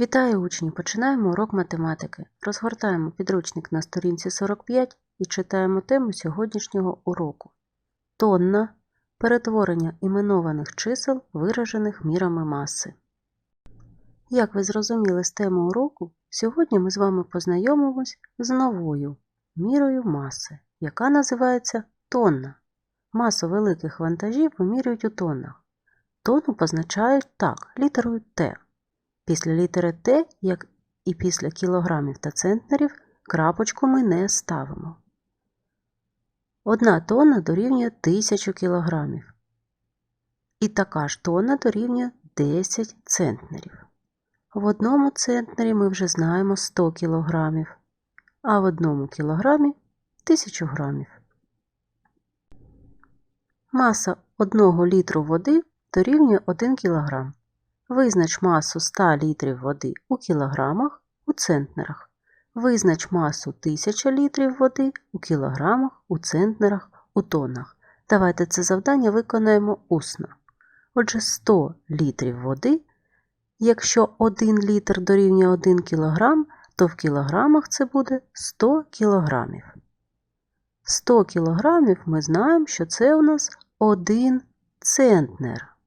Вітаю учні! Починаємо урок математики. Розгортаємо підручник на сторінці 45 і читаємо тему сьогоднішнього уроку. Тонна перетворення іменованих чисел, виражених мірами маси. Як ви зрозуміли з теми уроку, сьогодні ми з вами познайомимось з новою мірою маси, яка називається тонна. Масу великих вантажів вимірюють у тоннах. Тонну позначають так, літерою Т. Після літери Т, як і після кілограмів та центнерів, крапочку ми не ставимо. Одна тонна дорівнює 1000 кілограмів. І така ж тонна дорівнює 10 центнерів. В одному центнері ми вже знаємо 100 кілограмів, а в одному кілограмі 1000 грамів. Маса 1 літру води дорівнює 1 кілограм. Визнач масу 100 літрів води у кілограмах у центнерах. Визнач масу 1000 літрів води у кілограмах, у центнерах, у тоннах. Давайте це завдання виконаємо усно. Отже, 100 літрів води. Якщо 1 літр дорівнює 1 кілограм, то в кілограмах це буде 100 кілограмів. 100 кілограмів ми знаємо, що це у нас 1 центнер.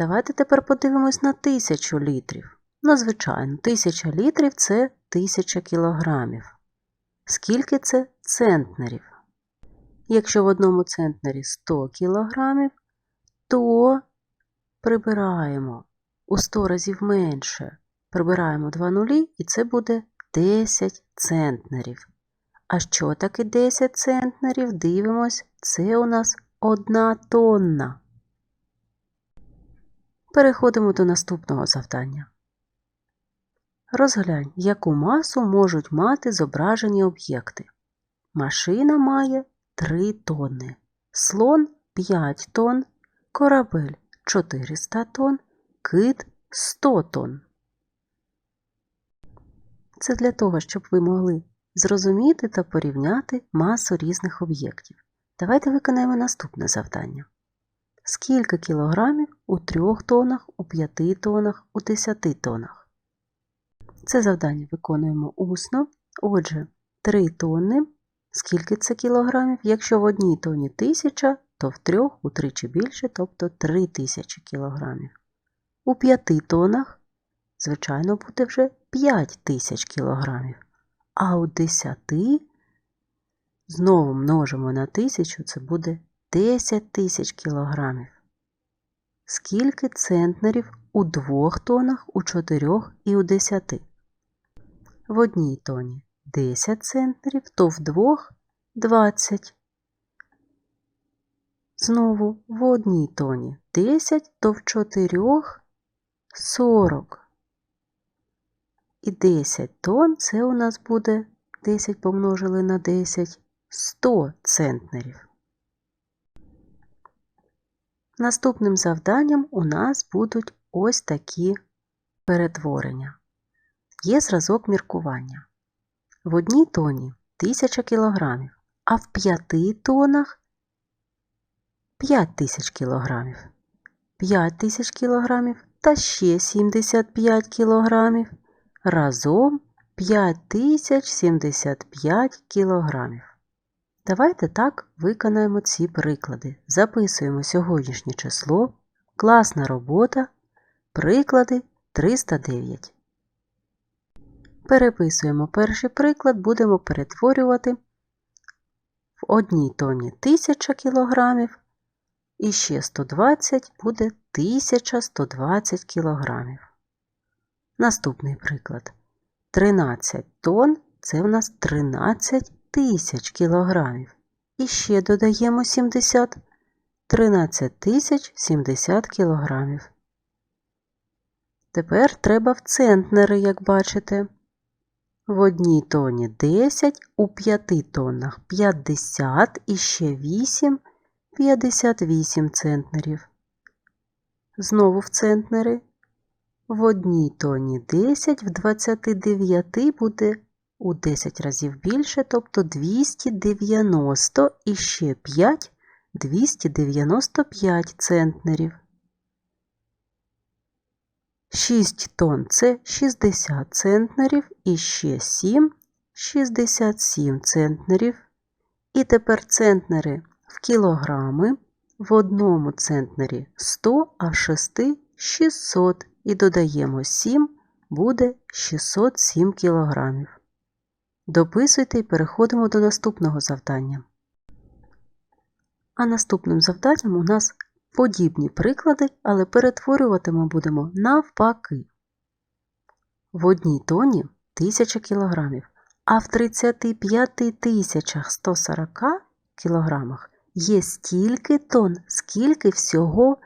Давайте тепер подивимось на 1000 літрів. Ну, звичайно, 1000 літрів це 1000 кілограмів. Скільки це центнерів? Якщо в одному центнері 100 кілограмів, то прибираємо у 100 разів менше. Прибираємо 2 нулі, і це буде 10 центнерів. А що таке 10 центнерів? Дивимось, це у нас 1 тонна. Переходимо до наступного завдання. Розглянь, яку масу можуть мати зображені об'єкти. Машина має 3 тонни, слон 5 тонн, корабель 400 тонн, кит 100 тонн. Це для того, щоб ви могли зрозуміти та порівняти масу різних об'єктів. Давайте виконаємо наступне завдання. Скільки кілограмів у 3 тонах, у 5 тонах, у 10 тонах? Це завдання виконуємо усно. Отже, 3 тонни. Скільки це кілограмів? Якщо в одній тоні 1000, то в трьох утричі більше, тобто 3000 кілограмів. У 5 тонах, звичайно, буде вже 5000 кілограмів. А у 10 знову множимо на 1000, це буде 10 тисяч кілограмів. Скільки центнерів у двох тонах, у чотирьох і у десяти? В одній тоні 10 центнерів, то в двох 20. Знову в одній тоні 10, то в чотирьох 40. І 10 тонн це у нас буде 10 помножили на 10 100 центнерів. Наступним завданням у нас будуть ось такі перетворення. Є зразок міркування. В одній тоні 1000 кг, а в п'яти тонах 5000 кг. 5000 кг та ще 75 кг. Разом 5075 кг. Давайте так виконаємо ці приклади. Записуємо сьогоднішнє число, класна робота, приклади 309. Переписуємо перший приклад, будемо перетворювати в одній тоні 1000 кг і ще 120 буде 1120 кг. Наступний приклад. 13 тонн це в нас 13 тисяч кілограмів. І ще додаємо 70 13 тисяч 70 кілограмів. Тепер треба в центнери, як бачите. В одній тоні 10, у 5 тоннах 50 і ще 8 58 центнерів. Знову в центнери. В одній тоні 10, в 29 буде у 10 разів більше, тобто 290 і ще 5 295 центнерів. 6 тонн це 60 центнерів і ще 7 67 центнерів. І тепер центнери в кілограми. В одному центнері 100, а в 6 600. І додаємо 7, буде 607 кілограмів. Дописуйте і переходимо до наступного завдання. А наступним завданням у нас подібні приклади, але перетворювати ми будемо навпаки. В одній тоні 1000 кг, а в 35 тисячах 140 кг є стільки тонн, скільки всього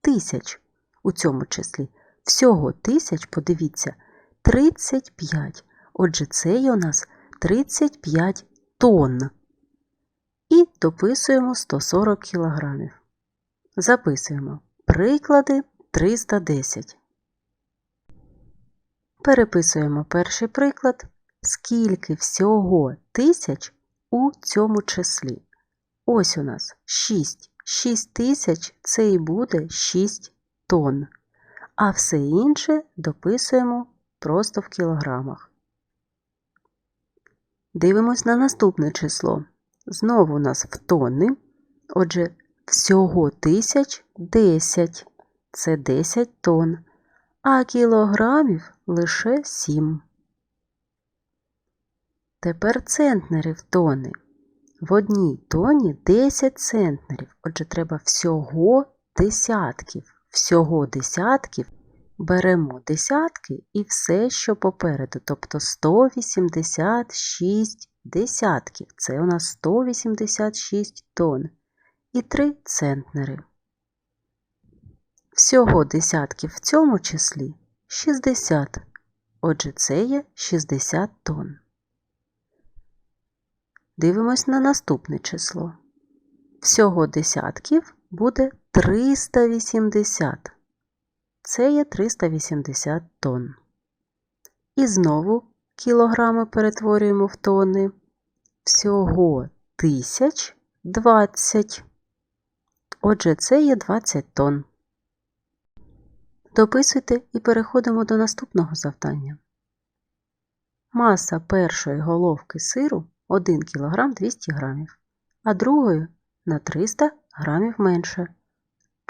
тисяч. У цьому числі всього тисяч, подивіться, 35. Отже, це є у нас 35 тонн. І дописуємо 140 кг. Записуємо приклади 310. Переписуємо перший приклад. Скільки всього тисяч у цьому числі. Ось у нас 6. 6 тисяч це і буде 6 тонн. А все інше дописуємо просто в кілограмах. Дивимось на наступне число. Знову у нас в тонни. Отже, всього тисяч 10. Це 10 тонн. А кілограмів лише 7. Тепер центнери в тони. В одній тоні 10 центнерів. Отже, треба всього десятків. Всього десятків беремо десятки і все, що попереду, тобто 186 десятків. Це у нас 186 тонн. І 3 центнери. Всього десятків в цьому числі 60. Отже, це є 60 тонн. Дивимось на наступне число. Всього десятків буде 380. Це є 380 тонн. І знову кілограми перетворюємо в тонни. Всього тисяч 20. Отже, це є 20 тонн. Дописуйте і переходимо до наступного завдання. Маса першої головки сиру 1 кг 200 г, а другої на 300 г менше.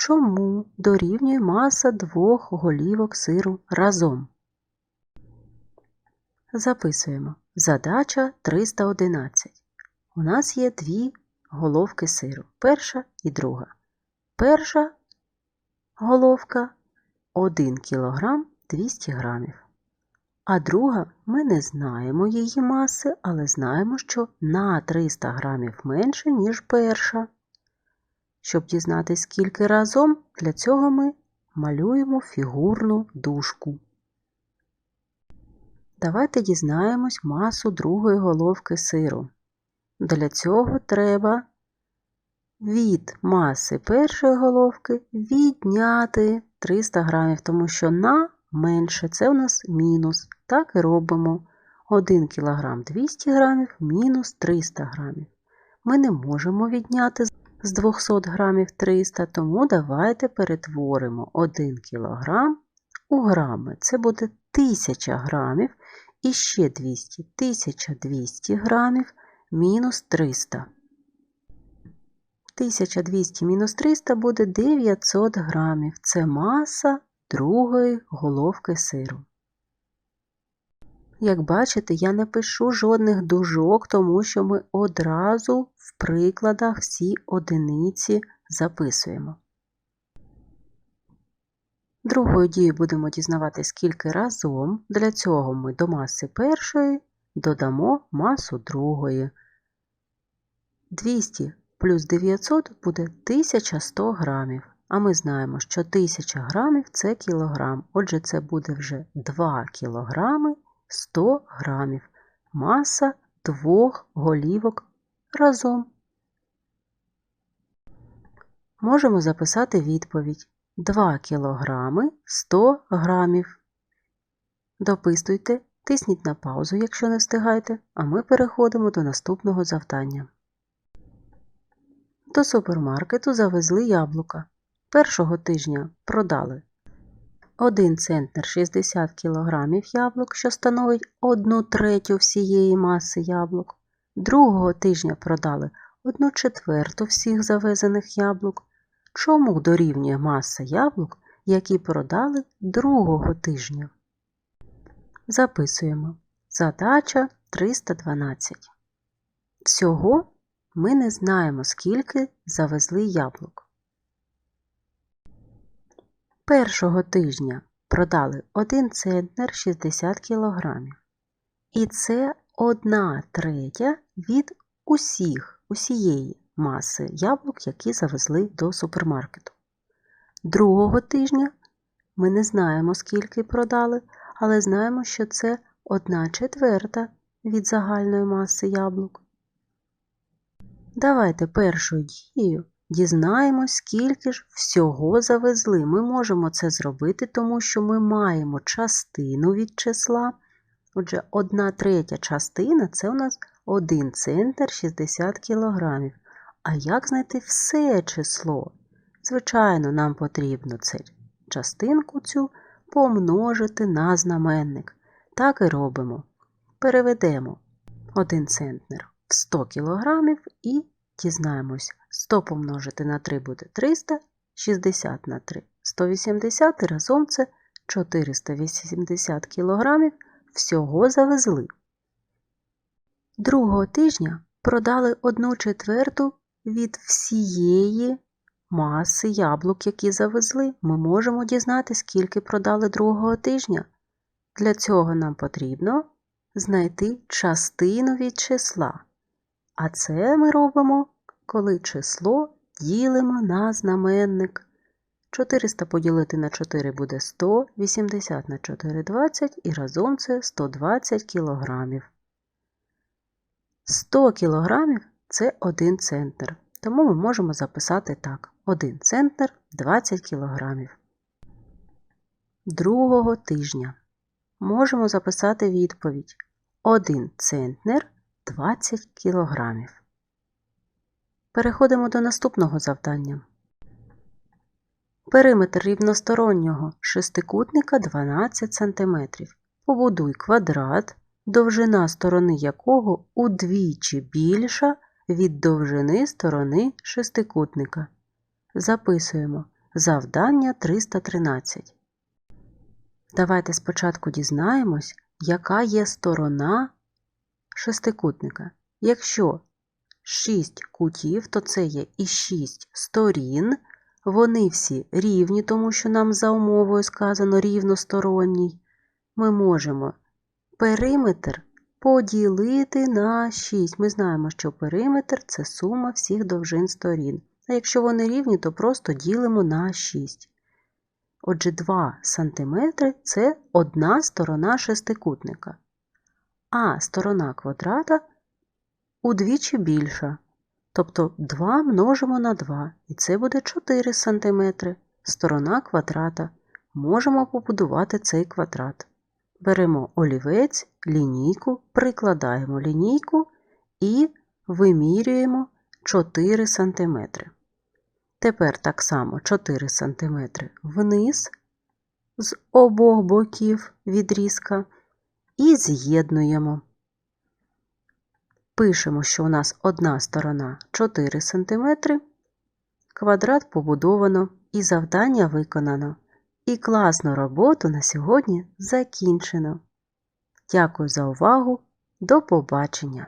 Чому дорівнює маса двох голівок сиру разом? Записуємо. Задача 311. У нас є дві головки сиру. Перша і друга. Перша головка 1 кг 200 г. А друга ми не знаємо її маси, але знаємо, що на 300 грамів менше, ніж перша. Щоб дізнатися, скільки разом, для цього ми малюємо фігурну дужку. Давайте дізнаємось масу другої головки сиру. Для цього треба від маси першої головки відняти 300 грамів, тому що на менше це у нас мінус. Так і робимо 1 кг 200 г мінус 300 г. Ми не можемо відняти з 200 грамів 300, тому давайте перетворимо 1 кг у грами. Це буде 1000 грамів і ще 200 1200 грамів мінус 300. 1200 мінус 300 буде 900 грамів. Це маса другої головки сиру. Як бачите, я не пишу жодних дужок, тому що ми одразу в прикладах всі одиниці записуємо. Другою дією будемо дізнавати, скільки разом. Для цього ми до маси першої додамо масу другої. 200 плюс 900 буде 1100 грамів. А ми знаємо, що 1000 грамів це кілограм. Отже, це буде вже 2 кілограми 100 грамів. Маса двох голівок разом. Можемо записати відповідь 2 кілограми 100 грамів. Дописуйте, тисніть на паузу, якщо не встигаєте, а ми переходимо до наступного завдання. До супермаркету завезли яблука. Першого тижня продали 1 центнер 60 кг яблук, що становить 1 третю всієї маси яблук. Другого тижня продали 1 четверту всіх завезених яблук. Чому дорівнює маса яблук, які продали другого тижня? Записуємо. Задача 312. Всього ми не знаємо, скільки завезли яблук. Першого тижня продали 1 центнер 60 кг. І це 1 третя від усіх, усієї маси яблук, які завезли до супермаркету. Другого тижня ми не знаємо, скільки продали, але знаємо, що це 1 четверта від загальної маси яблук. Давайте першою дією дізнаємось, скільки ж всього завезли. Ми можемо це зробити, тому що ми маємо частину від числа. Отже, 1 третя частина це у нас 1 центр 60 кілограмів. А як знайти все число? Звичайно, нам потрібно це частинку цю помножити на знаменник. Так і робимо. Переведемо 1 центнер в 100 кг і дізнаємось, 100 помножити на 3 буде 300, 60 на 3 180 і разом це 480 кг всього завезли. Другого тижня продали 1 четверту від всієї маси яблук, які завезли. Ми можемо дізнати, скільки продали другого тижня. Для цього нам потрібно знайти частину від числа. А це ми робимо, коли число ділимо на знаменник. 400 поділити на 4 буде 100, 80 на 4 – 20 і разом це 120 кілограмів. 100 кілограмів – це 1 центнер. Тому ми можемо записати так: 1 центнер 20 кілограмів. Другого тижня можемо записати відповідь 1 центнер 20 кілограмів. Переходимо до наступного завдання. Периметр рівностороннього шестикутника 12 см. Побудуй квадрат, довжина сторони якого удвічі більша від довжини сторони шестикутника. Записуємо завдання 313. Давайте спочатку дізнаємось, яка є сторона шестикутника. Якщо 6 кутів, то це є і 6 сторін. Вони всі рівні, тому що нам за умовою сказано рівносторонній. Ми можемо периметр поділити на 6. Ми знаємо, що периметр це сума всіх довжин сторін. А якщо вони рівні, то просто ділимо на 6. Отже, 2 см це одна сторона шестикутника. А сторона квадрата удвічі більша. Тобто 2 множимо на 2, і це буде 4 см. Сторона квадрата. Можемо побудувати цей квадрат. Беремо олівець, лінійку, прикладаємо лінійку і вимірюємо 4 см. Тепер так само 4 см вниз з обох боків відрізка і з'єднуємо. Пишемо, що у нас одна сторона 4 см, квадрат побудовано і завдання виконано. І класну роботу на сьогодні закінчено. Дякую за увагу. До побачення!